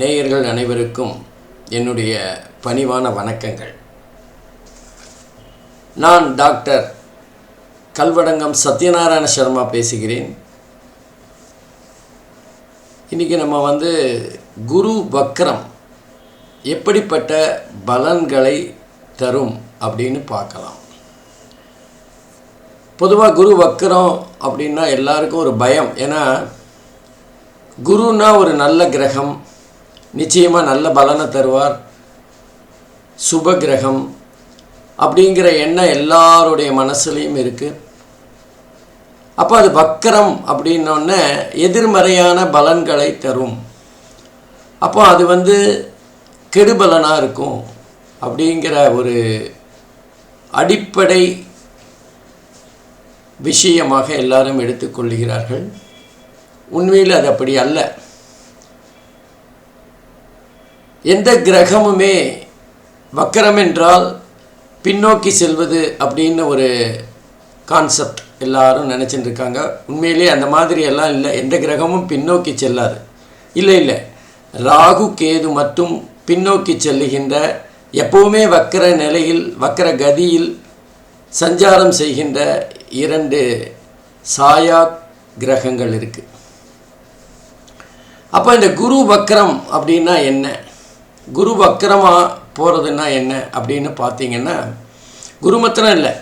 நேயர்கள் அனைவருக்கும் என்னுடைய பணிவான வணக்கங்கள். நான் டாக்டர் கல்வடங்கம் சத்யநாராயண சர்மா பேசுகிறேன். இன்றைக்கி நம்ம வந்து குரு வக்ரம் எப்படிப்பட்ட பலன்களை தரும் அப்படின்னு பார்க்கலாம். பொதுவாக குரு வக்கரம் அப்படின்னா எல்லாருக்கும் ஒரு பயம். ஏன்னா குருன்னா ஒரு நல்ல கிரகம் நிச்சயமாக நல்ல பலனை தருவார் சுப கிரகம் அப்படிங்கிற எண்ணம் எல்லாருடைய மனசுலேயும் இருக்குது அப்போ அது வக்கரம் அப்படின்னோடனே எதிர்மறையான பலன்களை தரும். அப்போ அது வந்து கெடுபலனாக இருக்கும் அப்படிங்கிற ஒரு அடிப்படை விஷயமாக எல்லாரும் எடுத்துக்கொள்கிறார்கள். உண்மையில் அது அப்படி அல்ல. எந்த கிரகமுமே வக்கரம் என்றால் பின்னோக்கி செல்வது அப்படின்னு ஒரு கான்செப்ட் எல்லாரும் நினச்சிட்டு இருக்காங்க உண்மையிலே அந்த மாதிரி எல்லாம் இல்லை. எந்த கிரகமும் பின்னோக்கி செல்லாது. இல்லை இல்லை. ராகு கேது மட்டும் பின்னோக்கி செல்லுகின்ற எப்போவுமே வக்கர நிலையில் வக்கர கதியில் சஞ்சாரம் செய்கின்ற இரண்டு சாயா கிரகங்கள் இருக்குது அப்போ இந்த குரு வக்ரம் அப்படின்னா என்ன? குரு வக்ரமாக போகிறதுனா என்ன அப்படின்னு பார்த்தீங்கன்னா குரு மாத்திரம் இல்லை.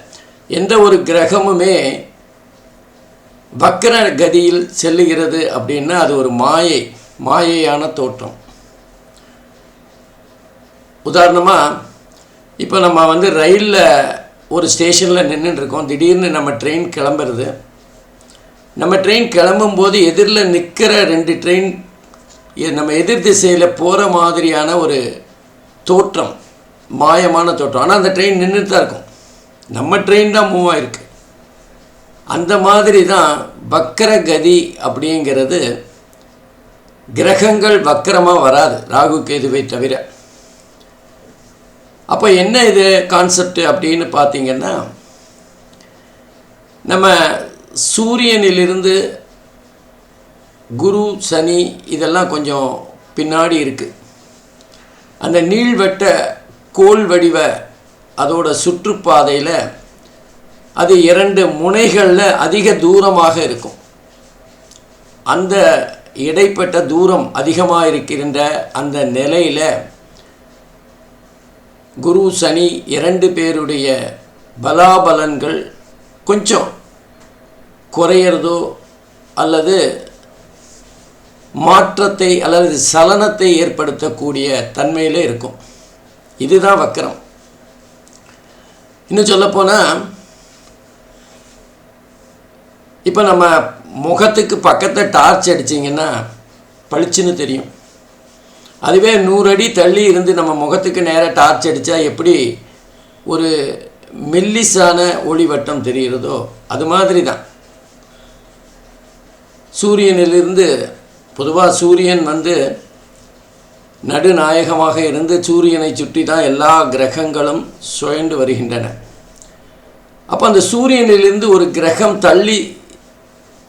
எந்த ஒரு கிரகமுமே வக்கர கதியில் செல்லுகிறது அப்படின்னா அது ஒரு மாயை மாயையான தோற்றம். உதாரணமாக இப்போ நம்ம வந்து ரயிலில் ஒரு ஸ்டேஷனில் நின்றுட்டுருக்கோம் திடீர்னு நம்ம ட்ரெயின் கிளம்புறது. நம்ம ட்ரெயின் கிளம்பும்போது எதிரில் நிற்கிற ரெண்டு ட்ரெயின் நம்ம எதிர் திசையில் போகிற மாதிரியான ஒரு தோற்றம் மாயமான தோற்றம். ஆனால் அந்த ட்ரெயின் நின்றுட்டு தான் இருக்கும். நம்ம ட்ரெயின் தான் மூவ் ஆகிருக்கு அந்த மாதிரி தான் வக்கர கதி அப்படிங்கிறது கிரகங்கள் வக்கரமாக வராது. ராகு கேதுவை தவிர. அப்போ என்ன இது கான்செப்ட் அப்படின்னு பார்த்தீங்கன்னா நம்ம சூரியனிலிருந்து குரு சனி இதெல்லாம் கொஞ்சம் பின்னாடி இருக்குது அந்த நீள்வட்ட கோல் வடிவ அதோட சுற்றுப்பாதையில் அது இரண்டு முனைகளில் அதிக தூரமாக இருக்கும். அந்த இடைப்பட்ட தூரம் அதிகமாக இருக்கின்ற அந்த நிலையில் குரு சனி இரண்டு பேருடைய பலாபலன்கள் கொஞ்சம் குறையிறதோ அல்லது மாற்றத்தை அல்லது சலனத்தை ஏற்படுத்தக்கூடிய தன்மையில் இருக்கும். இதுதான் வக்கரம். இன்னும் சொல்லப்போனால் இப்போ நம்ம முகத்துக்கு பக்கத்தில் டார்ச் அடிச்சிங்கன்னா பளிச்சுன்னு தெரியும். அதுவே நூறு அடி தள்ளி இருந்து நம்ம முகத்துக்கு நேராக டார்ச் அடித்தா எப்படி ஒரு மெல்லிசான ஒளிவட்டம் தெரிகிறதோ அது மாதிரி தான் சூரியனிலிருந்து பொதுவாக சூரியன் வந்து நடுநாயகமாக இருந்து சூரியனை சுற்றி தான் எல்லா கிரகங்களும் சுழண்டு வருகின்றன. அப்போ அந்த சூரியனிலிருந்து ஒரு கிரகம் தள்ளி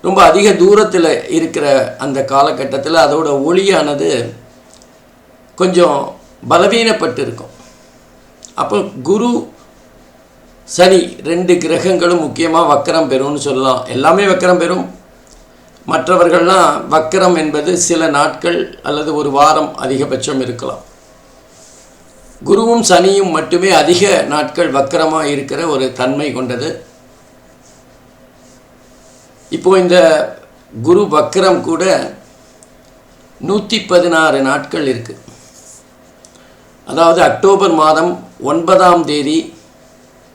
ரொம்ப அதிக தூரத்தில் இருக்கிற அந்த காலகட்டத்தில் அதோட ஒளியானது கொஞ்சம் பலவீனப்பட்டு இருக்கும் அப்போ குரு சனி ரெண்டு கிரகங்களும் முக்கியமாக வக்கரம் பெறும்னு சொல்லலாம். எல்லாமே வக்கரம் பெறும். மற்றவர்கள்லாம் வக்கரம் என்பது சில நாட்கள் அல்லது ஒரு வாரம் அதிகபட்சம் இருக்கலாம். குருவும் சனியும் மட்டுமே அதிக நாட்கள் வக்கரமாக இருக்கிற ஒரு தன்மை கொண்டது. இப்போ இந்த குரு வக்கரம் கூட நூற்றி பதினாறு நாட்கள் இருக்குது அதாவது அக்டோபர் மாதம் ஒன்பதாம் தேதி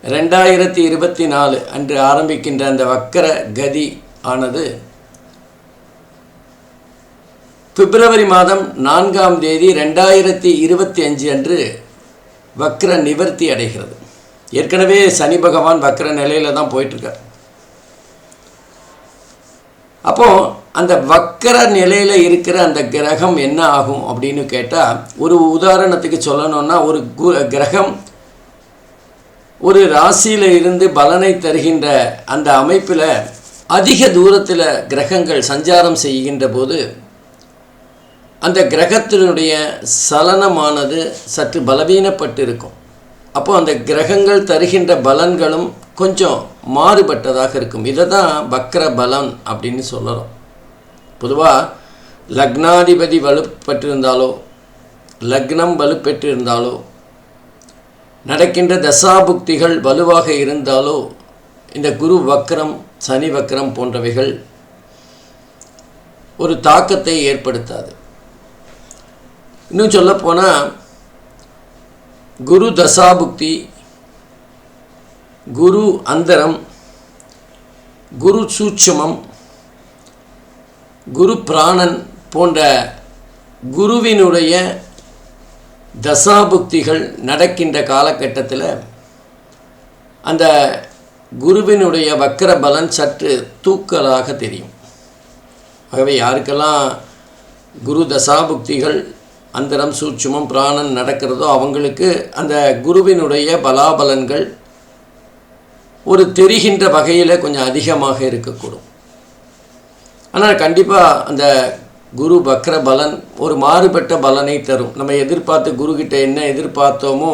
ரெண்டாயிரத்தி இருபத்தி நாலு அன்று ஆரம்பிக்கின்ற அந்த வக்கர கதி ஆனது பிப்ரவரி மாதம் நான்காம் தேதி ரெண்டாயிரத்தி இருபத்தி அஞ்சு அன்று வக்ர நிவர்த்தி அடைகிறது. ஏற்கனவே சனி பகவான் வக்ர நிலையில் தான் போயிட்டுருக்கார் அப்போது அந்த வக்கர நிலையில் இருக்கிற அந்த கிரகம் என்ன ஆகும் அப்படின்னு கேட்டால் ஒரு உதாரணத்துக்கு சொல்லணும்னா ஒரு கு கிரகம் ஒரு ராசியில் இருந்து பலனை தருகின்ற அந்த அமைப்பில் அதிக தூரத்தில் கிரகங்கள் சஞ்சாரம் செய்கின்ற போது அந்த கிரகத்தினுடைய சலனமானது சற்று பலவீனப்பட்டு இருக்கும் அப்போ அந்த கிரகங்கள் தருகின்ற பலன்களும் கொஞ்சம் மாறுபட்டதாக இருக்கும். இதை தான் வக்கர பலன் அப்படின்னு சொல்லலாம் பொதுவாக லக்னாதிபதி வலுப்பட்டிருந்தாலோ லக்னம் வலுப்பெற்றிருந்தாலோ நடக்கின்ற தசாபுக்திகள் வலுவாக இருந்தாலோ இந்த குரு வக்ரம் சனி வக்ரம் போன்றவைகள் ஒரு தாக்கத்தை ஏற்படுத்தாது. இன்னும் சொல்லப்போனால் குரு தசாபுக்தி குரு அந்தரம் குரு சூட்சுமம் குரு பிராணன் போன்ற குருவினுடைய தசாபுக்திகள் நடக்கின்ற காலகட்டத்தில் அந்த குருவினுடைய வக்கர பலன் சற்று தூக்கலாக தெரியும். ஆகவே யாருக்கெல்லாம் குரு தசாபுக்திகள் அந்தரம் சூட்சுமம் பிராணன் நடக்கிறதோ அவங்களுக்கு அந்த குருவினுடைய பலாபலன்கள் ஒரு தெரிகின்ற வகையில் கொஞ்சம் அதிகமாக இருக்கக்கூடும். ஆனால் கண்டிப்பாக அந்த குரு பக்ர பலன் ஒரு மாறுபட்ட பலனை தரும். நம்ம எதிர்பார்த்து குருக்கிட்ட என்ன எதிர்பார்த்தோமோ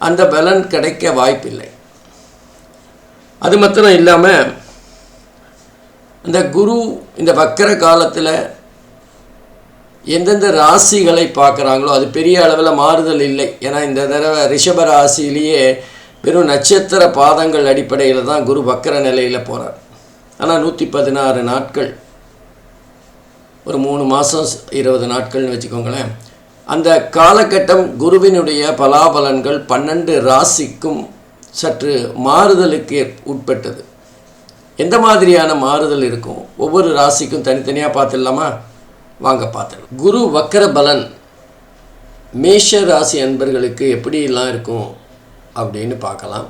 அந்த பலன் கிடைக்க வாய்ப்பில்லை. அது மாத்திரம் இல்லாமல் அந்த குரு இந்த வக்கர காலத்தில் எந்தெந்த ராசிகளை பார்க்குறாங்களோ அது பெரிய அளவில் மாறுதல் இல்லை. ஏன்னா இந்த தடவை ரிஷப ராசியிலேயே வெறும் நட்சத்திர பாதங்கள் அடிப்படையில் தான் குரு வக்கர நிலையில் போகிறார் ஆனால் நூற்றி பதினாறு நாட்கள் ஒரு மூணு மாதம் இருபது நாட்கள்னு வச்சுக்கோங்களேன். அந்த காலகட்டம் குருவினுடைய பலாபலன்கள் பன்னெண்டு ராசிக்கும் சற்று மாறுதலுக்கு உட்பட்டது. எந்த மாதிரியான மாறுதல் இருக்கும்? ஒவ்வொரு ராசிக்கும் தனித்தனியாக பார்த்துடலாமா? வாங்க பார்த்துடலாம். குரு வக்கர பலன். மேஷ ராசி அன்பர்களுக்கு எப்படிலாம் இருக்கும் அப்படின்னு பார்க்கலாம்.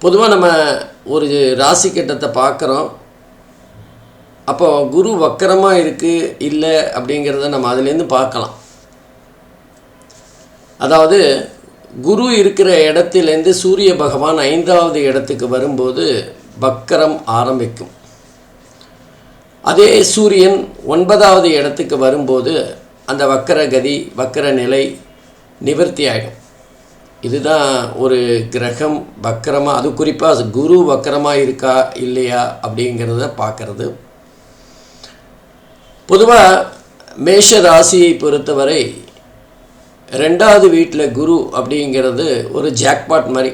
பொதுவாக நம்ம ஒரு ராசி கட்டத்தை பார்க்குறோம். அப்போ குரு வக்கரமாக இருக்குது இல்லை அப்படிங்கிறத நம்ம அதுலேருந்து பார்க்கலாம். அதாவது குரு இருக்கிற இடத்துலேருந்து சூரிய பகவான் ஐந்தாவது இடத்துக்கு வரும்போது வக்கரம் ஆரம்பிக்கும். அதே சூரியன் ஒன்பதாவது இடத்துக்கு வரும்போது அந்த வக்கர கதி வக்கர நிலை நிவர்த்தி ஆகிடும் இதுதான் ஒரு கிரகம் வக்கரமாக அது குறிப்பாக குரு வக்கரமாக இருக்கா இல்லையா அப்படிங்கிறத பார்க்குறது. பொதுவாக மேஷ ராசியை பொறுத்தவரை ரெண்டாவது வீட்டில் குரு அப்படிங்கிறது ஒரு ஜாக்பாட் மாதிரி.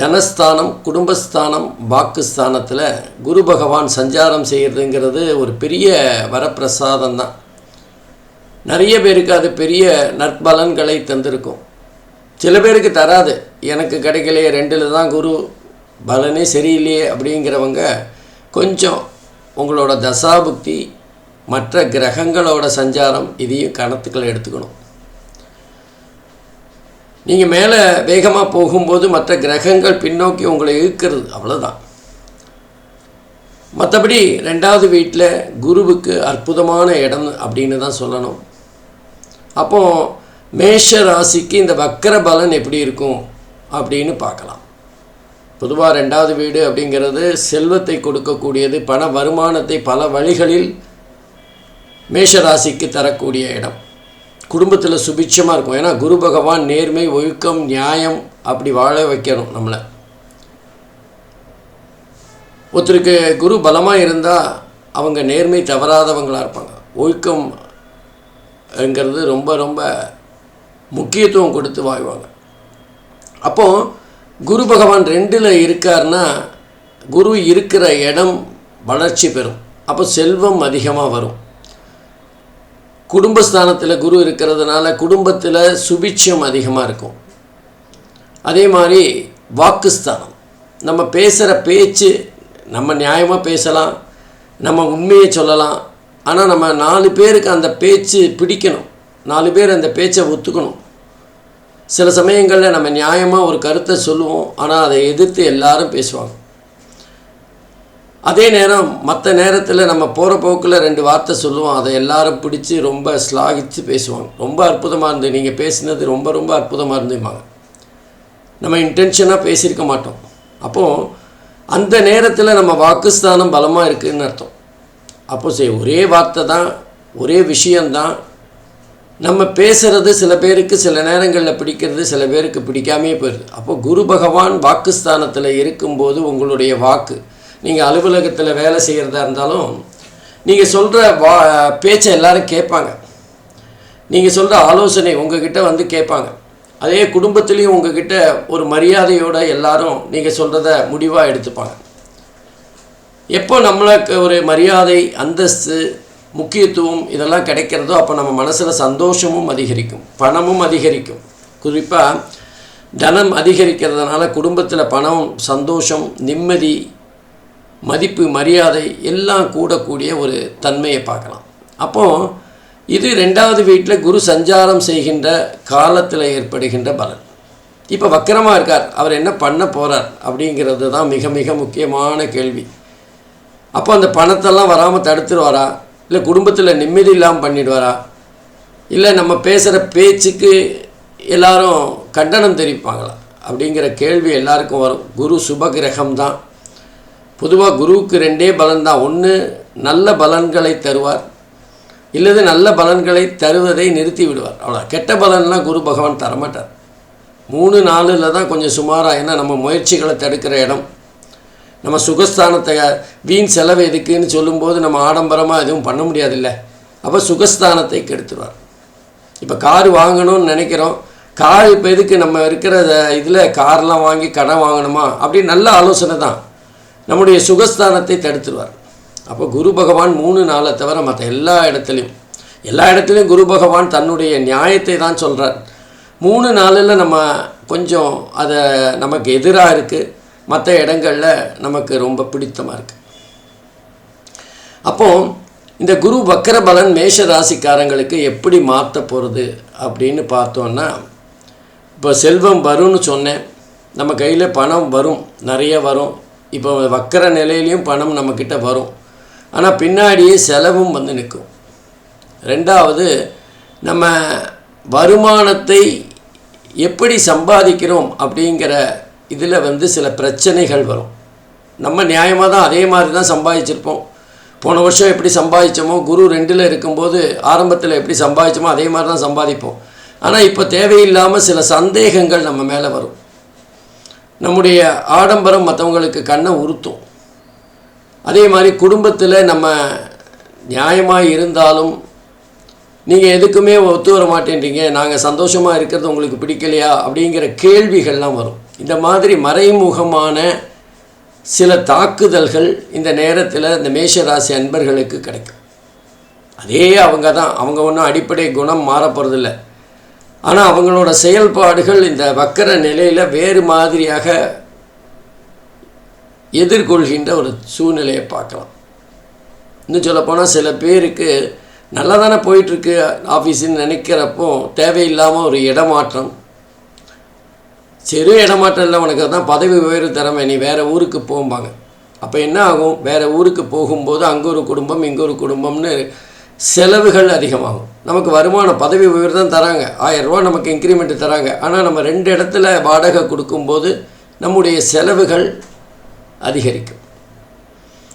தனஸ்தானம் குடும்பஸ்தானம் வாக்குஸ்தானத்தில் குரு பகவான் சஞ்சாரம் செய்கிறதுங்கிறது ஒரு பெரிய வரப்பிரசாதம் தான். நிறைய பேருக்கு அது பெரிய நற்பலன்களை தந்திருக்கும். சில பேருக்கு தராது. எனக்கு கிடைக்கலையே ரெண்டில் தான் குரு பலனே சரியில்லையே அப்படிங்கிறவங்க கொஞ்சம் உங்களோட தசாபுக்தி மற்ற கிரகங்களோட சஞ்சாரம் இதையும் கணத்துக்களை எடுத்துக்கணும். நீங்கள் மேலே வேகமாக போகும்போது மற்ற கிரகங்கள் பின்னோக்கி உங்களை இழுக்கிறது அவ்வளோதான் மற்றபடி ரெண்டாவது வீட்டில் குருவுக்கு அற்புதமான இடம் அப்படின்னு தான் சொல்லணும். அப்போ மேஷ ராசிக்கு இந்த வக்கர பலன் எப்படி இருக்கும் அப்படின்னு பார்க்கலாம். பொதுவாக ரெண்டாவது வீடு அப்படிங்கிறது செல்வத்தை கொடுக்கக்கூடியது பண வருமானத்தை பல வழிகளில் மேஷராசிக்கு தரக்கூடிய இடம். குடும்பத்தில் சுபிட்சமாக இருக்கும். ஏன்னா குரு பகவான் நேர்மை ஒழுக்கம் நியாயம் அப்படி வாழ வைக்கணும் நம்மளை. ஒருத்தருக்கு குரு பலமாக இருந்தால் அவங்க நேர்மை தவறாதவங்களாக இருப்பாங்க. ஒழுக்கம்ங்கிறது ரொம்ப ரொம்ப முக்கியத்துவம் கொடுத்து வாழ்வாங்க. அப்போது குரு பகவான் ரெண்டில் இருக்கார்னா குரு இருக்கிற இடம் வளர்ச்சி பெறும். அப்போ செல்வம் அதிகமாக வரும். குடும்பஸ்தானத்தில் குரு இருக்கிறதுனால குடும்பத்தில் சுபிட்சம் அதிகமாக இருக்கும். அதே மாதிரி வாக்குஸ்தானம். நம்ம பேசுகிற பேச்சு நம்ம நியாயமாக பேசலாம் நம்ம உண்மையை சொல்லலாம். ஆனால் நம்ம நாலு பேருக்கு அந்த பேச்சு பிடிக்கணும். நாலு பேர் அந்த பேச்சை ஒத்துக்கணும். சில சமயங்களில் நம்ம நியாயமாக ஒரு கருத்தை சொல்லுவோம் ஆனால் அதை எதிர்த்து எல்லாரும் பேசுவாங்க. அதே நேரம் மற்ற நேரத்தில் நம்ம போகிற போக்கில் ரெண்டு வார்த்தை சொல்லுவோம் அதை எல்லாரும் பிடிச்சி ரொம்ப ஸ்லாகித்து பேசுவாங்க. ரொம்ப அற்புதமாக இருந்து நீங்கள் பேசினது ரொம்ப ரொம்ப அற்புதமாக இருந்துமாங்க நம்ம இன்டென்ஷனாக பேசியிருக்க மாட்டோம். அப்போது அந்த நேரத்தில் நம்ம வாக்குஸ்தானம் பலமாக இருக்குதுன்னு அர்த்தம். அப்போ சரி ஒரே வார்த்தை தான் ஒரே விஷயந்தான் நம்ம பேசுகிறது சில பேருக்கு சில நேரங்களில் பிடிக்கிறது சில பேருக்கு பிடிக்காமே போயிடுது அப்போ குரு பகவான் வாக்குஸ்தானத்தில் இருக்கும்போது உங்களுடைய வாக்கு நீங்கள் அலுவலகத்தில் வேலை செய்கிறதா இருந்தாலும் நீங்கள் சொல்கிற வா பேச்சை எல்லாரும் கேட்பாங்க. நீங்கள் சொல்கிற ஆலோசனை உங்ககிட்ட வந்து கேட்பாங்க. அதே குடும்பத்துலேயும் உங்ககிட்ட ஒரு மரியாதையோடு எல்லாரும் நீங்கள் சொல்கிறத முடிவாக எடுத்துப்பாங்க. எப்போ நம்மளுக்கு ஒரு மரியாதை அந்தஸ்து முக்கியத்துவம் இதெல்லாம் கிடைக்கிறதோ அப்போ நம்ம மனசில் சந்தோஷமும் அதிகரிக்கும் பணமும் அதிகரிக்கும். குறிப்பாக தனம் அதிகரிக்கிறதுனால குடும்பத்தில் பணம் சந்தோஷம் நிம்மதி மதிப்பு மரியாதை எல்லாம் கூடக்கூடிய ஒரு தன்மையை பார்க்கலாம். அப்போது இது ரெண்டாவது வீட்டில் குரு சஞ்சாரம் செய்கின்ற காலத்தில் ஏற்படுகின்ற பலன். இப்போ வக்கரமாக இருக்கார் அவர் என்ன பண்ண போகிறார் அப்படிங்கிறது தான் மிக மிக முக்கியமான கேள்வி. அப்போ அந்த பணத்தெல்லாம் வராமல் தடுத்துருவாரா? இல்லை குடும்பத்தில் நிம்மதி இல்லாமல் பண்ணிடுவாரா? இல்லை நம்ம பேசுகிற பேச்சுக்கு எல்லாரும் கண்டனம் தெரிவிப்பாங்களா? அப்படிங்கிற கேள்வி எல்லாருக்கும் வரும். குரு சுபகிரகம் தான். பொதுவாக குருவுக்கு ரெண்டே பலன் தான். ஒன்று நல்ல பலன்களை தருவார். இல்லது நல்ல பலன்களை தருவதை நிறுத்தி விடுவார். அவ்வளோ கெட்ட பலன்லாம் குரு பகவான் தரமாட்டார். மூணு நாலில் தான் கொஞ்சம் சுமாராக ஏன்னா நம்ம முயற்சிகளை தடுக்கிற இடம். நம்ம சுகஸ்தானத்தை வீண் செலவு எதுக்குன்னு சொல்லும்போது நம்ம ஆடம்பரமாக எதுவும் பண்ண முடியாதில்ல. அப்போ சுகஸ்தானத்தை கெடுத்துருவார். இப்போ கார் வாங்கணும்னு நினைக்கிறோம். கார் இப்போ எதுக்கு நம்ம இருக்கிற இதில் கார்லாம் வாங்கி கடன் வாங்கணுமா? அப்படி நல்ல ஆலோசனை தான். நம்முடைய சுகஸ்தானத்தை தடுத்துருவார். அப்போ குரு பகவான் மூணு நாளை தவிர மற்ற எல்லா இடத்துலையும் எல்லா இடத்துலையும் குரு பகவான் தன்னுடைய நியாயத்தை தான் சொல்கிறார் மூணு நாளில் நம்ம கொஞ்சம் அதை நமக்கு எதிராக இருக்குது மற்ற இடங்களில் நமக்கு ரொம்ப பிடித்தமாக இருக்குது அப்போது இந்த குரு வக்கர பலன் மேஷ ராசிக்காரங்களுக்கு எப்படி மாற்ற போகிறது அப்படின்னு பார்த்தோன்னா இப்போ செல்வம் வரும்னு சொன்னேன். நம்ம கையில் பணம் வரும் நிறைய வரும். இப்போ வக்கர நிலையிலையும் பணம் நம்மக்கிட்ட வரும். ஆனால் பின்னாடியே செலவும் வந்து நிற்கும். ரெண்டாவது நம்ம வருமானத்தை எப்படி சம்பாதிக்கிறோம் அப்படிங்கிற இதில் வந்து சில பிரச்சனைகள் வரும். நம்ம நியாயமாக தான் அதே மாதிரி தான் சம்பாதிச்சிருப்போம். போன வருஷம் எப்படி சம்பாதிச்சோமோ குரு ரெண்டில் இருக்கும்போது ஆரம்பத்தில் எப்படி சம்பாதிச்சோமோ அதே மாதிரி தான் சம்பாதிப்போம். ஆனால் இப்போ தேவையில்லாமல் சில சந்தேகங்கள் நம்ம மேலே வரும். நம்முடைய ஆடம்பரம் மற்றவங்களுக்கு கண்ணை உறுத்தும். அதே மாதிரி குடும்பத்தில் நம்ம நியாயமாக இருந்தாலும் நீங்கள் எதுக்குமே ஒத்து வர மாட்டேன்றீங்க. நாங்கள் சந்தோஷமாக இருக்கிறது உங்களுக்கு பிடிக்கலையா அப்படிங்கிற கேள்விகள்லாம் வரும். இந்த மாதிரி மறைமுகமான சில தாக்குதல்கள் இந்த நேரத்தில் இந்த மேஷராசி அன்பர்களுக்கு கிடைக்கும். அதே அவங்க தான். அவங்க ஒன்றும் அடிப்படை குணம் மாற போகிறதில்ல ஆனால் அவங்களோட செயல்பாடுகள் இந்த வக்கர நிலையில் வேறு மாதிரியாக எதிர்கொள்கின்ற ஒரு சூழ்நிலையை பார்க்கலாம். இன்னும் சொல்லப்போனால் சில பேருக்கு நல்லா தானே போயிட்டுருக்கு ஆஃபீஸுன்னு நினைக்கிறப்போ தேவையில்லாமல் ஒரு இடமாற்றம் சரி இடமாற்றம் இல்லை உனக்கு தான் பதவி உயர்வு திறமை. நீ வேறு ஊருக்கு போகும்பாங்க அப்போ என்ன ஆகும்? வேறு ஊருக்கு போகும்போது அங்கே ஒரு குடும்பம் இங்கே ஒரு குடும்பம்னு செலவுகள் அதிகமாகும். நமக்கு வருமானம் பதவி உயர்வு தான் தராங்க. ஆயரூவா நமக்கு இன்க்ரிமெண்ட் தராங்க. ஆனால் நம்ம ரெண்டு இடத்துல வாடகை கொடுக்கும்போது நம்முடைய செலவுகள் அதிகரிக்கும்.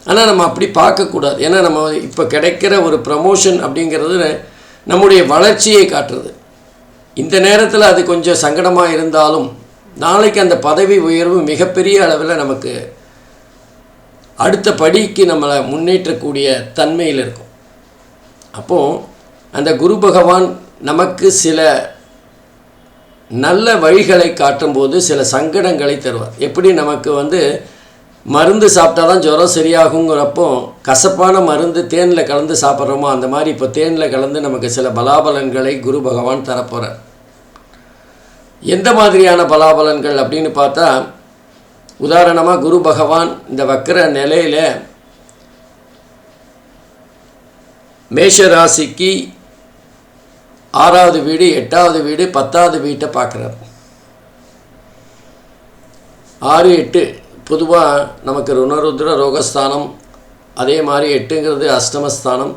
ஆனால் நம்ம அப்படி பார்க்கக்கூடாது ஏன்னா நம்ம இப்போ கிடைக்கிற ஒரு ப்ரமோஷன் அப்படிங்கிறது நம்முடைய வளர்ச்சியை காட்டுறது இந்த நேரத்தில் அது கொஞ்சம் சங்கடமாக இருந்தாலும் நாளைக்கு அந்த பதவி உயர்வு மிகப்பெரிய அளவில் நமக்கு அடுத்த படிக்கு நம்மளை முன்னேற்றக்கூடிய தன்மையில் இருக்கும். அப்போது அந்த குரு பகவான் நமக்கு சில நல்ல வழிகளை காட்டும்போது சில சங்கடங்களை தருவார். எப்படி நமக்கு வந்து மருந்து சாப்பிட்டா தான் ஜுரம் சரியாகுங்கிறப்போ கசப்பான மருந்து தேனில் கலந்து சாப்பிட்றோமோ அந்த மாதிரி இப்போ தேனில் கலந்து நமக்கு சில பலாபலன்களை குரு பகவான் தரப்போகிறார் எந்த மாதிரியான பலாபலன்கள் அப்படின்னு பார்த்தா உதாரணமாக குரு பகவான் இந்த வக்கர நிலையில் மேஷ ராசிக்கு ஆறாவது வீடு எட்டாவது வீடு பத்தாவது வீட்டை பார்க்குறார். ஆறு எட்டு பொதுவாக நமக்கு ருணருத்ர ரோகஸ்தானம் அதே மாதிரி எட்டுங்கிறது அஷ்டமஸ்தானம்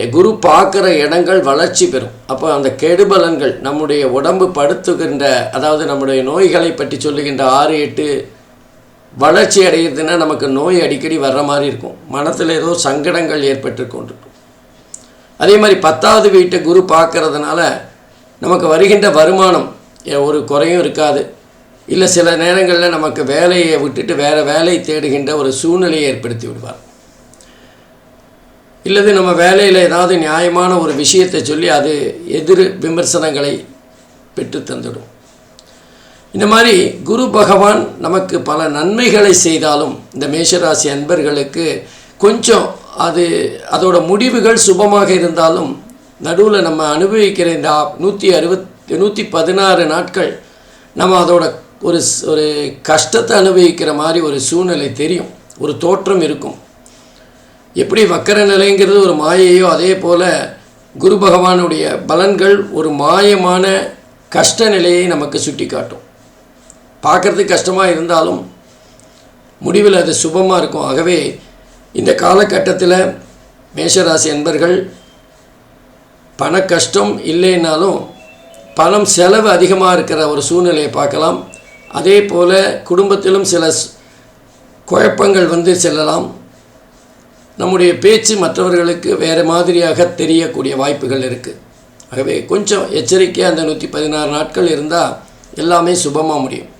என் குரு பார்க்குற இடங்கள் வளர்ச்சி பெறும். அப்போ அந்த கெடுபலன்கள் நம்முடைய உடம்பு படுத்துகின்ற அதாவது நம்முடைய நோய்களை பற்றி சொல்லுகின்ற ஆறு எட்டு வளர்ச்சி அடையுதுன்னா நமக்கு நோய் அடிக்கடி வர்ற மாதிரி இருக்கும். மனத்தில் ஏதோ சங்கடங்கள் ஏற்பட்டு கொண்டிருக்கும். அதே மாதிரி பத்தாவது வீட்டை குரு பார்க்கறதுனால நமக்கு வருகின்ற வருமானம் ஒரு குறையும் இருக்காது. இல்லை சில நேரங்களில் நமக்கு வேலையை விட்டுட்டு வேறு வேலை தேடுகின்ற ஒரு சூழ்நிலையை ஏற்படுத்தி விடுவார். இல்லது நம்ம வேலையில் ஏதாவது நியாயமான ஒரு விஷயத்தை சொல்லி அது எதிர் விமர்சனங்களை பெற்று தந்துடும். இந்த மாதிரி குரு பகவான் நமக்கு பல நன்மைகளை செய்தாலும் இந்த மேஷராசி அன்பர்களுக்கு கொஞ்சம் அது அதோட முடிவுகள் சுபமாக இருந்தாலும் நடுவில் நம்ம அனுபவிக்கிற இந்த நூற்றி அறுபத்தி நூற்றி பதினாறு நாட்கள் நம்ம அதோட ஒரு ஒரு கஷ்டத்தை அனுபவிக்கிற மாதிரி ஒரு சூழ்நிலை தெரியும். ஒரு தோற்றம் இருக்கும். எப்படி வக்கர நிலைங்கிறது ஒரு மாயையோ அதே போல் குரு பகவானுடைய பலன்கள் ஒரு மாயமான கஷ்ட நிலையை நமக்கு சுட்டி காட்டும் பார்க்குறதுக்கு கஷ்டமாக இருந்தாலும் முடிவில் அது சுபமாக இருக்கும். ஆகவே இந்த காலகட்டத்தில் மேஷராசி அன்பர்கள் பண கஷ்டம் இல்லைன்னாலும் பணம் செலவு அதிகமாக இருக்கிற ஒரு சூழ்நிலையை பார்க்கலாம். அதே போல் குடும்பத்திலும் சில ஸ்- குழப்பங்கள் வந்து செல்லலாம். நம்முடைய பேச்சு மற்றவர்களுக்கு வேறு மாதிரியாக தெரியக்கூடிய வாய்ப்புகள் இருக்குது ஆகவே கொஞ்சம் எச்சரிக்கையாக அந்த நூற்றி பதினாறு நாட்கள் இருந்தால் எல்லாமே சுபமாக முடியும்.